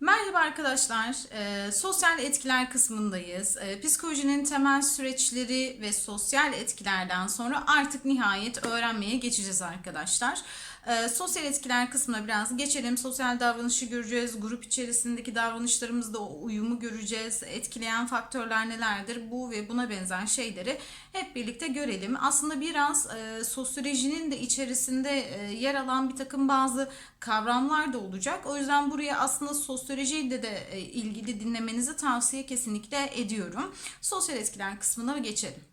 Merhaba arkadaşlar. Ee, sosyal etkiler kısmındayız. Ee, psikolojinin temel süreçleri ve sosyal etkilerden sonra artık nihayet öğrenmeye geçeceğiz arkadaşlar. Ee, sosyal etkiler kısmına biraz geçelim. Sosyal davranışı göreceğiz. Grup içerisindeki davranışlarımızda uyumu göreceğiz. Etkileyen faktörler nelerdir? Bu ve buna benzer şeyleri hep birlikte görelim. Aslında biraz e, sosyolojinin de içerisinde e, yer alan bir takım bazı kavramlar da olacak. O yüzden buraya aslında sosyolojiyle de e, ilgili dinlemenizi tavsiye kesinlikle ediyorum. Sosyal etkiler kısmına geçelim.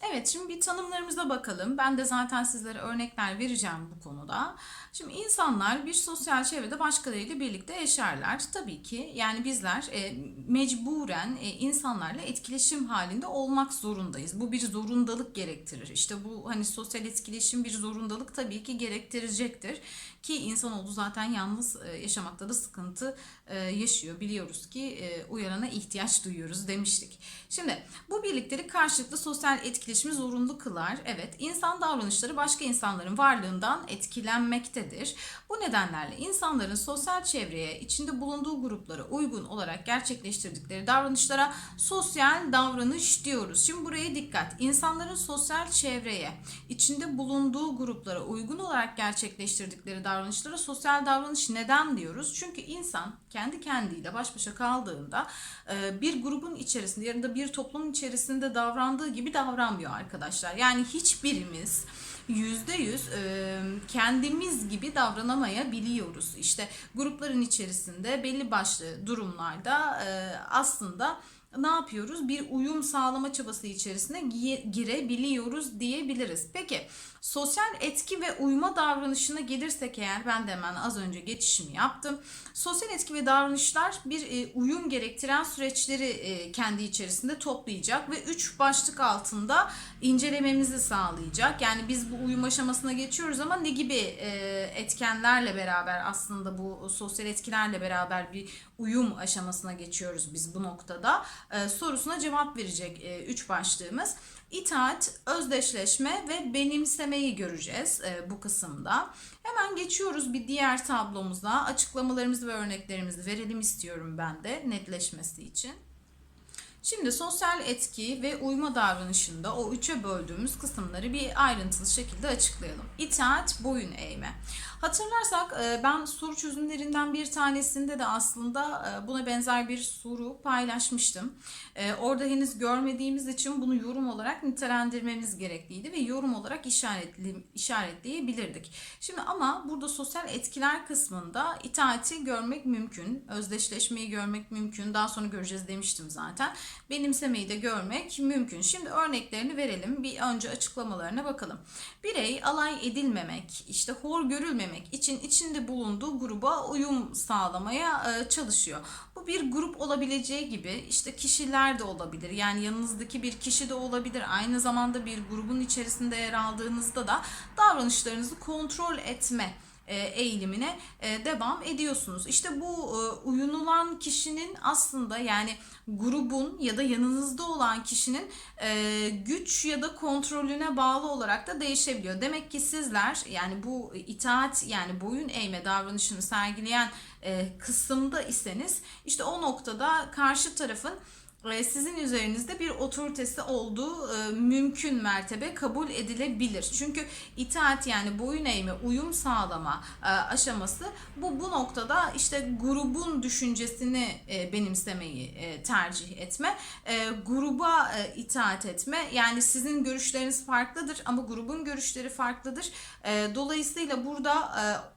Evet şimdi bir tanımlarımıza bakalım. Ben de zaten sizlere örnekler vereceğim bu konuda. Şimdi insanlar bir sosyal çevrede başkalarıyla birlikte yaşarlar. Tabii ki yani bizler e, mecburen e, insanlarla etkileşim halinde olmak zorundayız. Bu bir zorundalık gerektirir. İşte bu hani sosyal etkileşim bir zorundalık tabii ki gerektirecektir. Ki insanoğlu zaten yalnız e, yaşamakta da sıkıntı yaşıyor. Biliyoruz ki e, uyarana ihtiyaç duyuyoruz demiştik. Şimdi bu birliktelik karşılıklı sosyal etkileşimi zorunlu kılar. Evet insan davranışları başka insanların varlığından etkilenmektedir. Bu nedenlerle insanların sosyal çevreye, içinde bulunduğu gruplara uygun olarak gerçekleştirdikleri davranışlara sosyal davranış diyoruz. Şimdi buraya dikkat. İnsanların sosyal çevreye, içinde bulunduğu gruplara uygun olarak gerçekleştirdikleri davranışlara sosyal davranış neden diyoruz? Çünkü insan kendi kendiyle baş başa kaldığında e, bir grubun içerisinde ya bir toplumun içerisinde davrandığı gibi davranmıyor arkadaşlar. Yani hiçbirimiz yüzde yüz e, kendimiz gibi davranamayabiliyoruz. İşte grupların içerisinde belli başlı durumlarda e, aslında ne yapıyoruz? Bir uyum sağlama çabası içerisine gi- girebiliyoruz diyebiliriz. Peki sosyal etki ve uyma davranışına gelirsek eğer ben de hemen az önce geçişimi yaptım. Sosyal etki ve davranışlar bir e, uyum gerektiren süreçleri e, kendi içerisinde toplayacak ve üç başlık altında incelememizi sağlayacak. Yani biz bu uyum aşamasına geçiyoruz ama ne gibi e, etkenlerle beraber aslında bu sosyal etkilerle beraber bir uyum aşamasına geçiyoruz biz bu noktada sorusuna cevap verecek e, üç başlığımız. İtaat, özdeşleşme ve benimsemeyi göreceğiz e, bu kısımda. Hemen geçiyoruz bir diğer tablomuza. Açıklamalarımızı ve örneklerimizi verelim istiyorum ben de netleşmesi için. Şimdi sosyal etki ve uyma davranışında o üçe böldüğümüz kısımları bir ayrıntılı şekilde açıklayalım. İtaat, boyun eğme. Hatırlarsak e, ben soru çözümlerinden bir tanesinde de aslında e, buna benzer bir soru paylaşmıştım. E, Orada henüz görmediğimiz için bunu yorum olarak nitelendirmemiz gerekliydi ve yorum olarak işaretleyebilirdik. Şimdi ama burada sosyal etkiler kısmında itaati görmek mümkün, özdeşleşmeyi görmek mümkün. Daha sonra göreceğiz demiştim zaten. Benimsemeyi de görmek mümkün. Şimdi örneklerini verelim. Bir önce açıklamalarına bakalım. Birey alay edilmemek, işte hor görülmemek için içinde bulunduğu gruba uyum sağlamaya e, çalışıyor. Bu bir grup olabileceği gibi işte kişiler de olabilir. Yani yanınızdaki bir kişi de olabilir. Aynı zamanda bir grubun içerisinde yer aldığınızda da davranışlarınızı kontrol etme eğilimine e, devam ediyorsunuz. İşte bu e, uyunulan kişinin aslında yani grubun ya da yanınızda olan kişinin güç ya da kontrolüne bağlı olarak da değişebiliyor. Demek ki sizler yani bu itaat yani boyun eğme davranışını sergileyen kısımda iseniz işte o noktada karşı tarafın sizin üzerinizde bir otoritesi olduğu e, mümkün mertebe kabul edilebilir. Çünkü itaat yani boyun eğme, uyum sağlama e, aşaması bu bu noktada işte grubun düşüncesini e, benimsemeyi tercih etme, gruba itaat etme. Yani sizin görüşleriniz farklıdır ama grubun görüşleri farklıdır. Dolayısıyla burada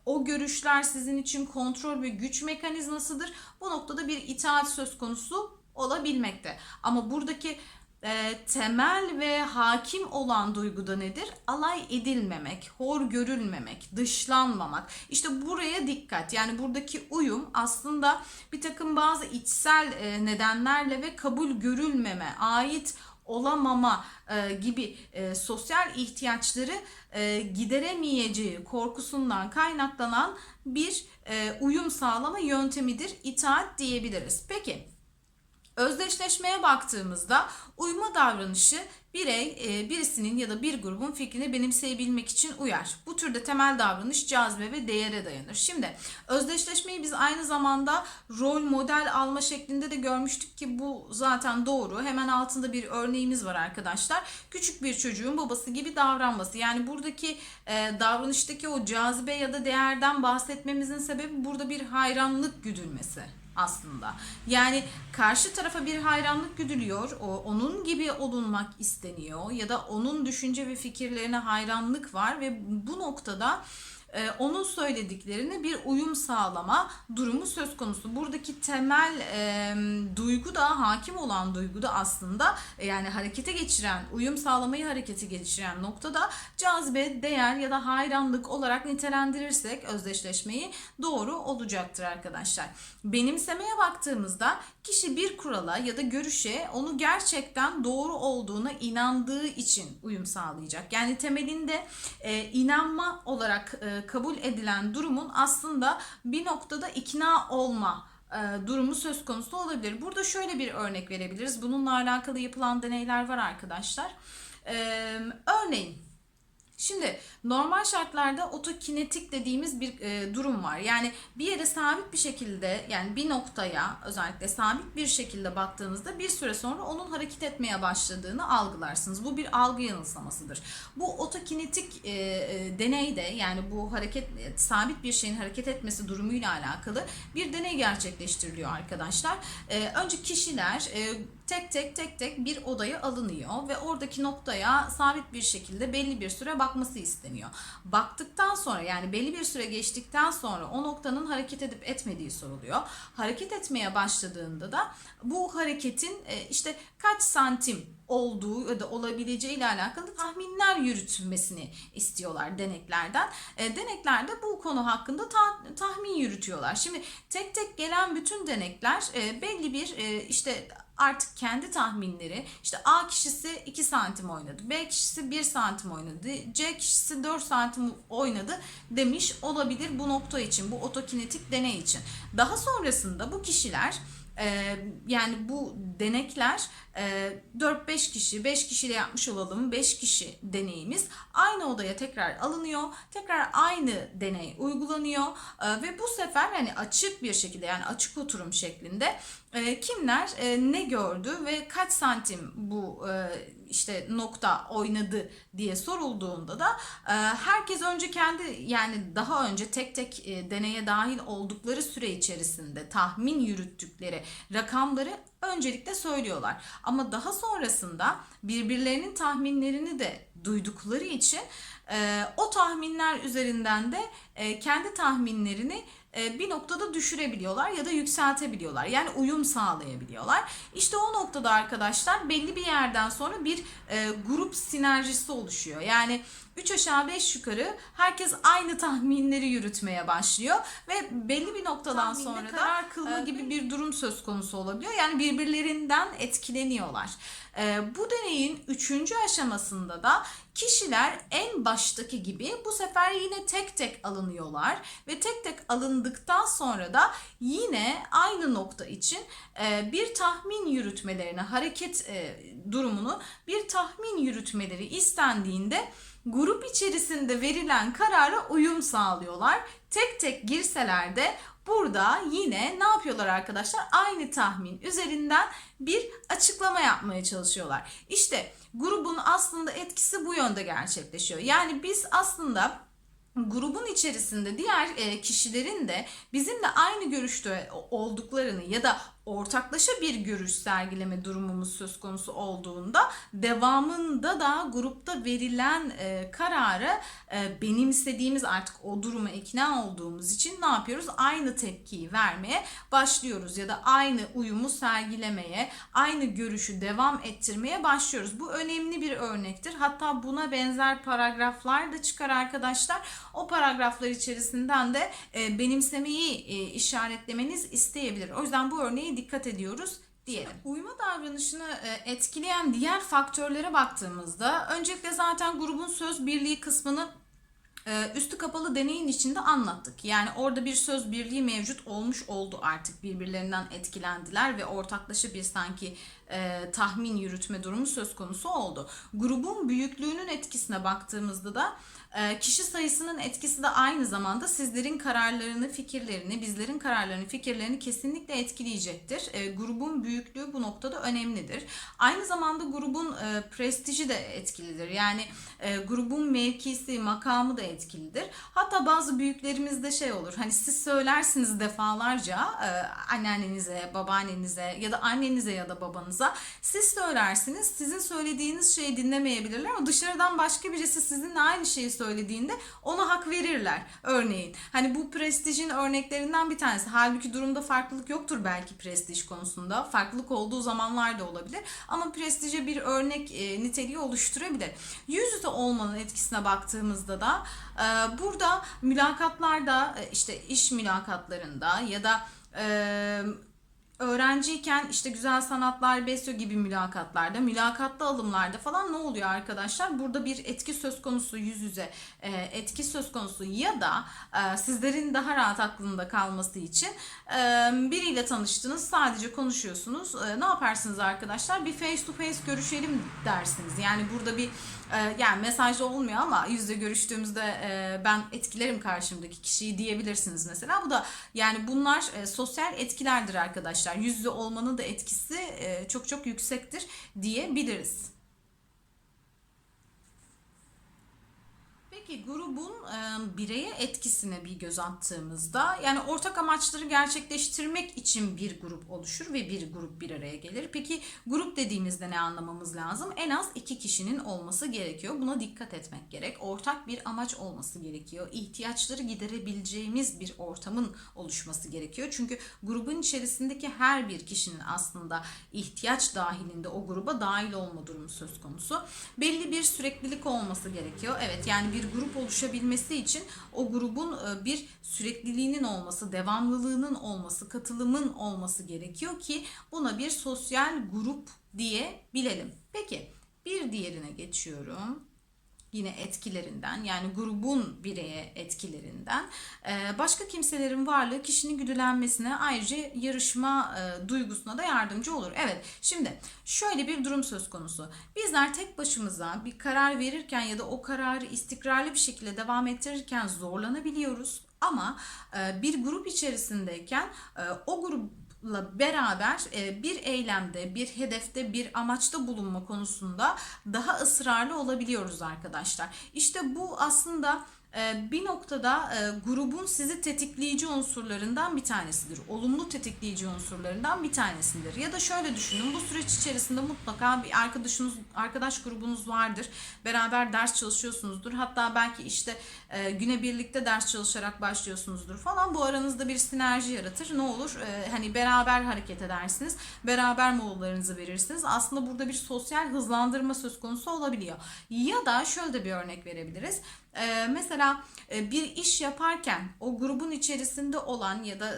o görüşler sizin için kontrol ve güç mekanizmasıdır. Bu noktada bir itaat söz konusu olabilmekte. Ama buradaki e, temel ve hakim olan duygu da nedir? Alay edilmemek, hor görülmemek, dışlanmamak. İşte buraya dikkat. Yani buradaki uyum aslında bir takım bazı içsel e, nedenlerle ve kabul görülmeme, ait olamama e, gibi e, sosyal ihtiyaçları e, gideremeyeceği korkusundan kaynaklanan bir e, uyum sağlama yöntemidir. İtaat diyebiliriz. Peki Özdeşleşmeye baktığımızda uyma davranışı birey e, birisinin ya da bir grubun fikrini benimseyebilmek için uyar. Bu türde temel davranış cazibe ve değere dayanır. Şimdi özdeşleşmeyi biz aynı zamanda rol model alma şeklinde de görmüştük ki bu zaten doğru. Hemen altında bir örneğimiz var arkadaşlar. Küçük bir çocuğun babası gibi davranması. Yani buradaki e, davranıştaki o cazibe ya da değerden bahsetmemizin sebebi burada bir hayranlık güdülmesi aslında. Yani karşı tarafa bir hayranlık güdülüyor. O onun gibi olunmak isteniyor ya da onun düşünce ve fikirlerine hayranlık var ve bu noktada e, onun söylediklerine bir uyum sağlama durumu söz konusu. Buradaki temel e, duygu da hakim olan duygu da aslında e, yani harekete geçiren, uyum sağlamayı harekete geçiren noktada cazibe, değer ya da hayranlık olarak nitelendirirsek özdeşleşmeyi doğru olacaktır arkadaşlar. Benimsemeye baktığımızda kişi bir kurala ya da görüşe onu gerçekten doğru olduğuna inandığı için uyum sağlayacak. Yani temelinde e, inanma olarak e, kabul edilen durumun aslında bir noktada ikna olma e, durumu söz konusu olabilir. Burada şöyle bir örnek verebiliriz. Bununla alakalı yapılan deneyler var arkadaşlar. E, örneğin Şimdi normal şartlarda otokinetik dediğimiz bir e, durum var. Yani bir yere sabit bir şekilde yani bir noktaya özellikle sabit bir şekilde baktığınızda bir süre sonra onun hareket etmeye başladığını algılarsınız. Bu bir algı yanılsamasıdır. Bu otokinetik e, e, deneyde yani bu hareket e, sabit bir şeyin hareket etmesi durumuyla alakalı bir deney gerçekleştiriliyor arkadaşlar. E, önce kişiler e, tek tek tek tek bir odaya alınıyor ve oradaki noktaya sabit bir şekilde belli bir süre bakması isteniyor. Baktıktan sonra yani belli bir süre geçtikten sonra o noktanın hareket edip etmediği soruluyor. Hareket etmeye başladığında da bu hareketin e, işte kaç santim olduğu ya da olabileceği ile alakalı tahminler yürütmesini istiyorlar deneklerden. E, deneklerde bu konu hakkında ta- tahmin yürütüyorlar. Şimdi tek tek gelen bütün denekler e, belli bir e, işte artık kendi tahminleri işte A kişisi 2 santim oynadı, B kişisi 1 santim oynadı, C kişisi 4 santim oynadı demiş olabilir bu nokta için, bu otokinetik deney için. Daha sonrasında bu kişiler e, yani bu denekler e, 4-5 kişi, 5 kişiyle yapmış olalım 5 kişi deneyimiz aynı odaya tekrar alınıyor. Tekrar aynı deney uygulanıyor e, ve bu sefer hani açık bir şekilde yani açık oturum şeklinde e, kimler e, ne gördü ve kaç santim bu e, işte nokta oynadı diye sorulduğunda da e, herkes önce kendi yani daha önce tek tek e, deneye dahil oldukları süre içerisinde tahmin yürüttükleri rakamları öncelikle söylüyorlar. Ama daha sonrasında birbirlerinin tahminlerini de duydukları için e, o tahminler üzerinden de e, kendi tahminlerini bir noktada düşürebiliyorlar ya da yükseltebiliyorlar. Yani uyum sağlayabiliyorlar. İşte o noktada arkadaşlar belli bir yerden sonra bir e, grup sinerjisi oluşuyor. Yani 3 aşağı 5 yukarı herkes aynı tahminleri yürütmeye başlıyor ve belli bir noktadan Tahminde sonra da karar kılma e, gibi bir durum söz konusu olabiliyor. Yani birbirlerinden etkileniyorlar. E, bu deneyin üçüncü aşamasında da kişiler en baştaki gibi bu sefer yine tek tek alınıyorlar ve tek tek alındıktan sonra da yine aynı nokta için e, bir tahmin yürütmelerine hareket e, durumunu bir tahmin yürütmeleri istendiğinde grup içerisinde verilen karara uyum sağlıyorlar. Tek tek girseler de burada yine ne yapıyorlar arkadaşlar? Aynı tahmin üzerinden bir açıklama yapmaya çalışıyorlar. İşte grubun aslında etkisi bu yönde gerçekleşiyor. Yani biz aslında grubun içerisinde diğer e, kişilerin de bizimle aynı görüşte olduklarını ya da ortaklaşa bir görüş sergileme durumumuz söz konusu olduğunda devamında da grupta verilen e, kararı e, benimsediğimiz artık o duruma ikna olduğumuz için ne yapıyoruz? Aynı tepkiyi vermeye başlıyoruz ya da aynı uyumu sergilemeye, aynı görüşü devam ettirmeye başlıyoruz. Bu önemli bir örnektir. Hatta buna benzer paragraflar da çıkar arkadaşlar. O paragraflar içerisinden de e, benimsemeyi e, işaretlemeniz isteyebilir. O yüzden bu örneği dikkat ediyoruz diyelim. Uyuma davranışını e, etkileyen diğer faktörlere baktığımızda öncelikle zaten grubun söz birliği kısmını e, üstü kapalı deneyin içinde anlattık. Yani orada bir söz birliği mevcut olmuş oldu artık. Birbirlerinden etkilendiler ve ortaklaşa bir sanki e, tahmin yürütme durumu söz konusu oldu. Grubun büyüklüğünün etkisine baktığımızda da e, kişi sayısının etkisi de aynı zamanda sizlerin kararlarını, fikirlerini, bizlerin kararlarını, fikirlerini kesinlikle etkileyecektir. E, grubun büyüklüğü bu noktada önemlidir. Aynı zamanda grubun e, prestiji de etkilidir. Yani e, grubun mevkisi, makamı da etkilidir. Hatta bazı büyüklerimizde şey olur. Hani siz söylersiniz defalarca e, anneannenize, babaannenize ya da annenize ya da babanıza. Siz söylersiniz. Sizin söylediğiniz şeyi dinlemeyebilirler ama dışarıdan başka birisi sizinle aynı şeyi söylediğinde ona hak verirler. Örneğin hani bu prestijin örneklerinden bir tanesi. Halbuki durumda farklılık yoktur belki prestij konusunda. Farklılık olduğu zamanlar da olabilir. Ama prestije bir örnek e, niteliği oluşturabilir. Yüz yüze olmanın etkisine baktığımızda da e, burada mülakatlarda e, işte iş mülakatlarında ya da e, öğrenciyken işte güzel sanatlar besliyor gibi mülakatlarda, mülakatta alımlarda falan ne oluyor arkadaşlar? Burada bir etki söz konusu yüz yüze e, etki söz konusu ya da e, sizlerin daha rahat aklında kalması için e, biriyle tanıştınız sadece konuşuyorsunuz. E, ne yaparsınız arkadaşlar? Bir face to face görüşelim dersiniz. Yani burada bir e, yani mesajda olmuyor ama yüzde görüştüğümüzde e, ben etkilerim karşımdaki kişiyi diyebilirsiniz mesela. Bu da yani bunlar e, sosyal etkilerdir arkadaşlar. Yüzde olmanın da etkisi e, çok çok yüksektir diyebiliriz. Peki grubun e, bireye etkisine bir göz attığımızda yani ortak amaçları gerçekleştirmek için bir grup oluşur ve bir grup bir araya gelir. Peki grup dediğimizde ne anlamamız lazım? En az iki kişinin olması gerekiyor. Buna dikkat etmek gerek. Ortak bir amaç olması gerekiyor. İhtiyaçları giderebileceğimiz bir ortamın oluşması gerekiyor. Çünkü grubun içerisindeki her bir kişinin aslında ihtiyaç dahilinde o gruba dahil olma durumu söz konusu. Belli bir süreklilik olması gerekiyor. Evet yani bir grup oluşabilmesi için o grubun e, bir sürekliliğinin olması, devamlılığının olması, katılımın olması gerekiyor ki buna bir sosyal grup diyebilelim. Peki bir diğerine geçiyorum yine etkilerinden yani grubun bireye etkilerinden e, başka kimselerin varlığı kişinin güdülenmesine ayrıca yarışma e, duygusuna da yardımcı olur. Evet şimdi şöyle bir durum söz konusu. Bizler tek başımıza bir karar verirken ya da o kararı istikrarlı bir şekilde devam ettirirken zorlanabiliyoruz. Ama e, bir grup içerisindeyken o grup beraber e, bir eylemde, bir hedefte, bir amaçta bulunma konusunda daha ısrarlı olabiliyoruz arkadaşlar. İşte bu aslında bir noktada e, grubun sizi tetikleyici unsurlarından bir tanesidir. Olumlu tetikleyici unsurlarından bir tanesidir. Ya da şöyle düşünün bu süreç içerisinde mutlaka bir arkadaşınız, arkadaş grubunuz vardır. Beraber ders çalışıyorsunuzdur. Hatta belki işte e, güne birlikte ders çalışarak başlıyorsunuzdur falan. Bu aranızda bir sinerji yaratır. Ne olur? E, hani beraber hareket edersiniz. Beraber molalarınızı verirsiniz. Aslında burada bir sosyal hızlandırma söz konusu olabiliyor. Ya da şöyle de bir örnek verebiliriz. Ee, mesela e, bir iş yaparken o grubun içerisinde olan ya da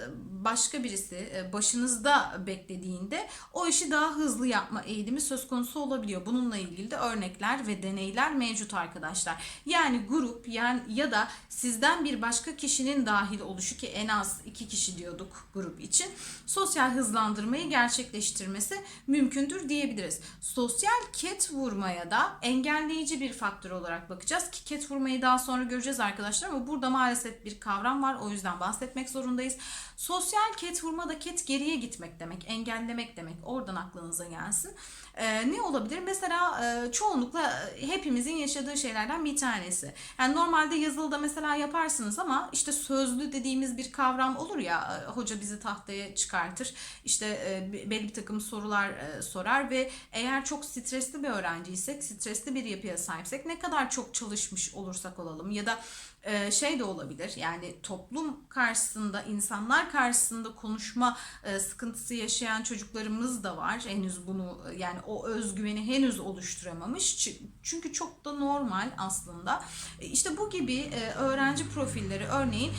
başka birisi e, başınızda beklediğinde o işi daha hızlı yapma eğilimi söz konusu olabiliyor. Bununla ilgili de örnekler ve deneyler mevcut arkadaşlar. Yani grup yani ya da sizden bir başka kişinin dahil oluşu ki en az iki kişi diyorduk grup için sosyal hızlandırmayı gerçekleştirmesi mümkündür diyebiliriz. Sosyal ket vurmaya da engelleyici bir faktör olarak bakacağız ki ket vurmayı daha sonra göreceğiz arkadaşlar ama burada maalesef bir kavram var o yüzden bahsetmek zorundayız. Sosyal ket vurma da ket geriye gitmek demek, engellemek demek. Oradan aklınıza gelsin. Ee, ne olabilir? Mesela e, çoğunlukla hepimizin yaşadığı şeylerden bir tanesi. Yani normalde yazılıda mesela yaparsınız ama işte sözlü dediğimiz bir kavram olur ya e, hoca bizi tahtaya çıkartır. İşte e, belli bir takım sorular e, sorar ve eğer çok stresli bir öğrenciysek, stresli bir yapıya sahipsek ne kadar çok çalışmış olursak olalım ya da e, şey de olabilir yani toplum karşısında insanlar karşısında konuşma e, sıkıntısı yaşayan çocuklarımız da var. Henüz bunu yani o özgüveni henüz oluşturamamış. Çünkü çok da normal aslında. E, işte bu gibi öğrenci profilleri örneğin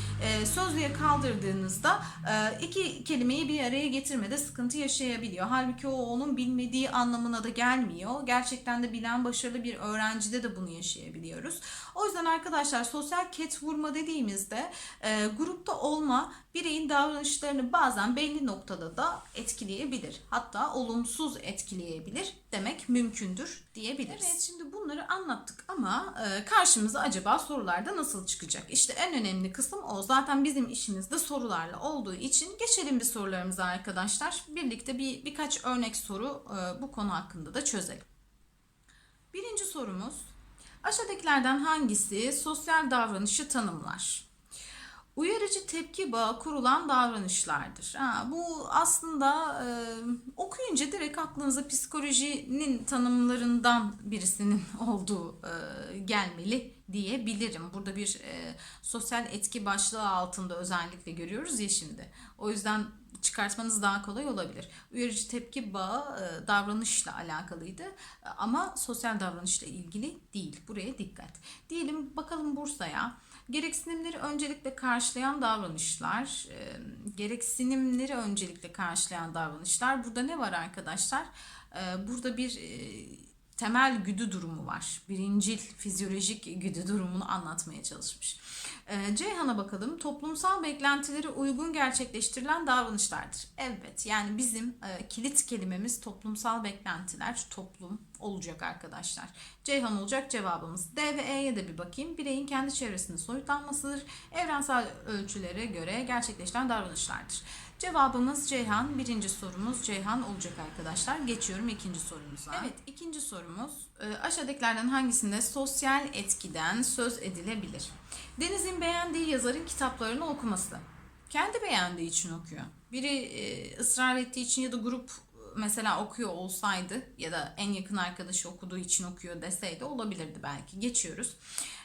sözlüğe kaldırdığınızda iki kelimeyi bir araya getirmede sıkıntı yaşayabiliyor. Halbuki o onun bilmediği anlamına da gelmiyor. Gerçekten de bilen başarılı bir öğrencide de bunu yaşayabiliyoruz. O yüzden arkadaşlar sosyal ket vurma dediğimizde e, grupta olma bireyin davranışlarını bazen belli noktada da etkileyebilir. Hatta olumsuz etkileyebilir demek mümkündür diyebiliriz. Evet şimdi bunları anlattık ama e, karşımıza acaba sorularda nasıl çıkacak? İşte en önemli kısım o. Zaten bizim işimiz de sorularla olduğu için geçelim bir sorularımıza arkadaşlar. Birlikte bir birkaç örnek soru e, bu konu hakkında da çözelim. Birinci sorumuz aşağıdakilerden hangisi sosyal davranışı tanımlar? Uyarıcı tepki bağı kurulan davranışlardır. Ha, bu aslında e, okuyunca direkt aklınıza psikolojinin tanımlarından birisinin olduğu e, gelmeli diyebilirim. Burada bir e, sosyal etki başlığı altında özellikle görüyoruz ya şimdi. O yüzden çıkartmanız daha kolay olabilir. Uyarıcı tepki bağı e, davranışla alakalıydı ama sosyal davranışla ilgili değil. Buraya dikkat. Diyelim bakalım Bursa'ya. Gereksinimleri öncelikle karşılayan davranışlar, e, gereksinimleri öncelikle karşılayan davranışlar. Burada ne var arkadaşlar? E, burada bir e, temel güdü durumu var. Birincil fizyolojik güdü durumunu anlatmaya çalışmış. E, Ceyhan'a bakalım. Toplumsal beklentilere uygun gerçekleştirilen davranışlardır. Evet yani bizim e, kilit kelimemiz toplumsal beklentiler, toplum olacak arkadaşlar. Ceyhan olacak cevabımız. D ve E'ye de bir bakayım. Bireyin kendi çevresinde soyutlanmasıdır. Evrensel ölçülere göre gerçekleştiren davranışlardır. Cevabımız Ceyhan. Birinci sorumuz Ceyhan olacak arkadaşlar. Geçiyorum ikinci sorumuza. Evet ikinci sorumuz. E, aşağıdakilerden hangisinde sosyal etkiden söz edilebilir? Deniz'in beğendiği yazarın kitaplarını okuması. Kendi beğendiği için okuyor. Biri e, ısrar ettiği için ya da grup mesela okuyor olsaydı ya da en yakın arkadaşı okuduğu için okuyor deseydi olabilirdi belki. Geçiyoruz.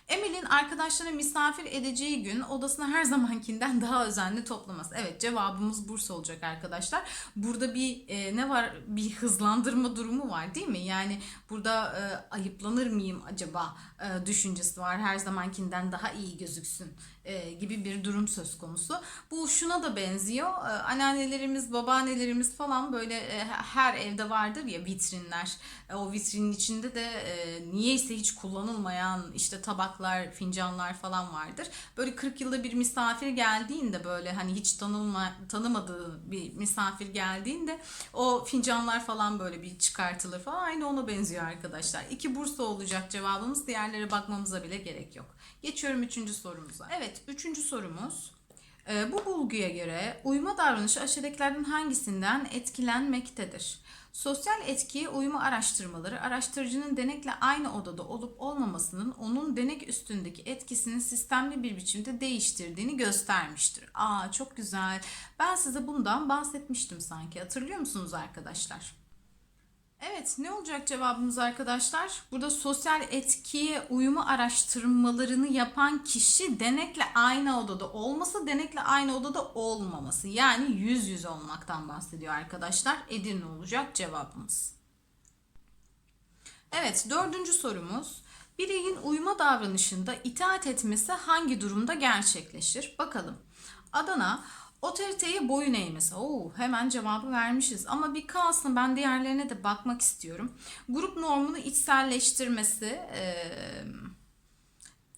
Emil'in arkadaşlarına misafir edeceği gün odasını her zamankinden daha özenli toplaması. Evet cevabımız Bursa olacak arkadaşlar. Burada bir e, ne var? Bir hızlandırma durumu var değil mi? Yani burada e, ayıplanır mıyım acaba e, düşüncesi var. Her zamankinden daha iyi gözüksün e, gibi bir durum söz konusu. Bu şuna da benziyor. E, anneannelerimiz, babaannelerimiz falan böyle e, her evde vardır ya vitrinler. E, o vitrinin içinde de e, niyeyse hiç kullanılmayan işte tabaklar, fincanlar falan vardır. Böyle 40 yılda bir misafir geldiğinde böyle hani hiç tanılma, tanımadığı bir misafir geldiğinde o fincanlar falan böyle bir çıkartılır falan. Aynı ona benziyor arkadaşlar. İki Bursa olacak cevabımız. Diğerlere bakmamıza bile gerek yok. Geçiyorum üçüncü sorumuza. Evet üçüncü sorumuz. Ee, bu bulguya göre uyuma davranışı aşağıdakilerden hangisinden etkilenmektedir? Sosyal etkiye uyuma araştırmaları araştırıcının denekle aynı odada olup olmamasının onun denek üstündeki etkisini sistemli bir biçimde değiştirdiğini göstermiştir. Aa çok güzel. Ben size bundan bahsetmiştim sanki. Hatırlıyor musunuz arkadaşlar? Evet, ne olacak cevabımız arkadaşlar? Burada sosyal etkiye uyumu araştırmalarını yapan kişi denekle aynı odada olması, denekle aynı odada olmaması. Yani yüz yüze olmaktan bahsediyor arkadaşlar. Edirne olacak cevabımız. Evet, dördüncü sorumuz. Bireyin uyuma davranışında itaat etmesi hangi durumda gerçekleşir? Bakalım. Adana Otoriteye boyun eğmesi. Oo, hemen cevabı vermişiz. Ama bir kalsın ben diğerlerine de bakmak istiyorum. Grup normunu içselleştirmesi. Ee,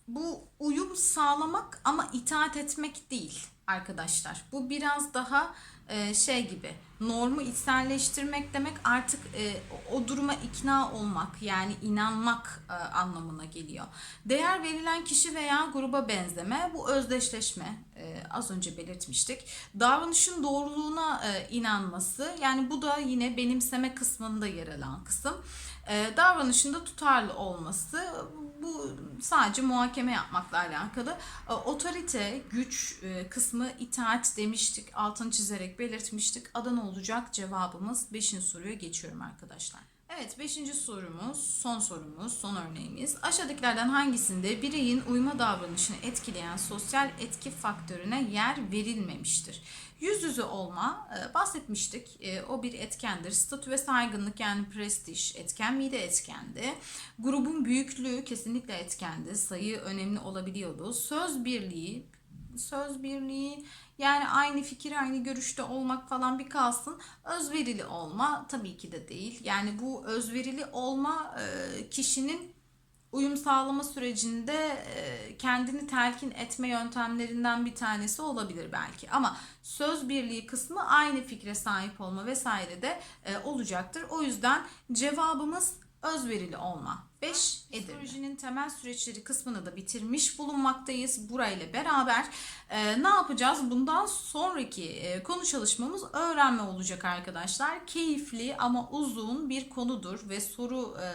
bu uyum sağlamak ama itaat etmek değil arkadaşlar. Bu biraz daha e, şey gibi normu içselleştirmek demek artık e, o duruma ikna olmak yani inanmak e, anlamına geliyor. Değer verilen kişi veya gruba benzeme bu özdeşleşme e, az önce belirtmiştik. Davranışın doğruluğuna e, inanması yani bu da yine benimseme kısmında yer alan kısım. E, davranışında tutarlı olması bu sadece muhakeme yapmakla alakalı. E, otorite, güç e, kısmı itaat demiştik. Altını çizerek belirtmiştik. Adana olacak cevabımız 5. soruya geçiyorum arkadaşlar. Evet 5. sorumuz, son sorumuz, son örneğimiz. Aşağıdakilerden hangisinde bireyin uyma davranışını etkileyen sosyal etki faktörüne yer verilmemiştir? Yüz yüze olma e, bahsetmiştik. E, o bir etkendir. Statü ve saygınlık yani prestij etken miydi? Etkendi. Grubun büyüklüğü kesinlikle etkendi. Sayı önemli olabiliyordu. Söz birliği söz birliği yani aynı fikir aynı görüşte olmak falan bir kalsın özverili olma tabii ki de değil yani bu özverili olma e, kişinin uyum sağlama sürecinde e, kendini telkin etme yöntemlerinden bir tanesi olabilir belki. Ama söz birliği kısmı aynı fikre sahip olma vesaire de e, olacaktır. O yüzden cevabımız özverili olma. 5 Psikolojinin temel süreçleri kısmını da bitirmiş bulunmaktayız. Burayla beraber e, ne yapacağız? Bundan sonraki e, konu çalışmamız öğrenme olacak arkadaşlar. Keyifli ama uzun bir konudur ve soru e,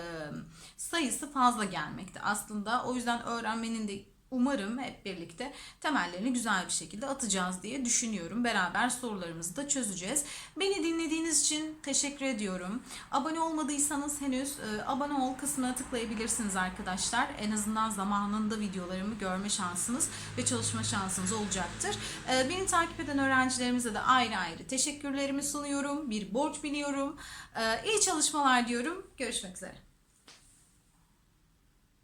sayısı fazla gelmekte aslında. O yüzden öğrenmenin de Umarım hep birlikte temellerini güzel bir şekilde atacağız diye düşünüyorum. Beraber sorularımızı da çözeceğiz. Beni dinlediğiniz için teşekkür ediyorum. Abone olmadıysanız henüz e, abone ol kısmına tıklayabilirsiniz arkadaşlar. En azından zamanında videolarımı görme şansınız ve çalışma şansınız olacaktır. E, beni takip eden öğrencilerimize de ayrı ayrı teşekkürlerimi sunuyorum. Bir borç biliyorum. E, iyi çalışmalar diyorum. Görüşmek üzere.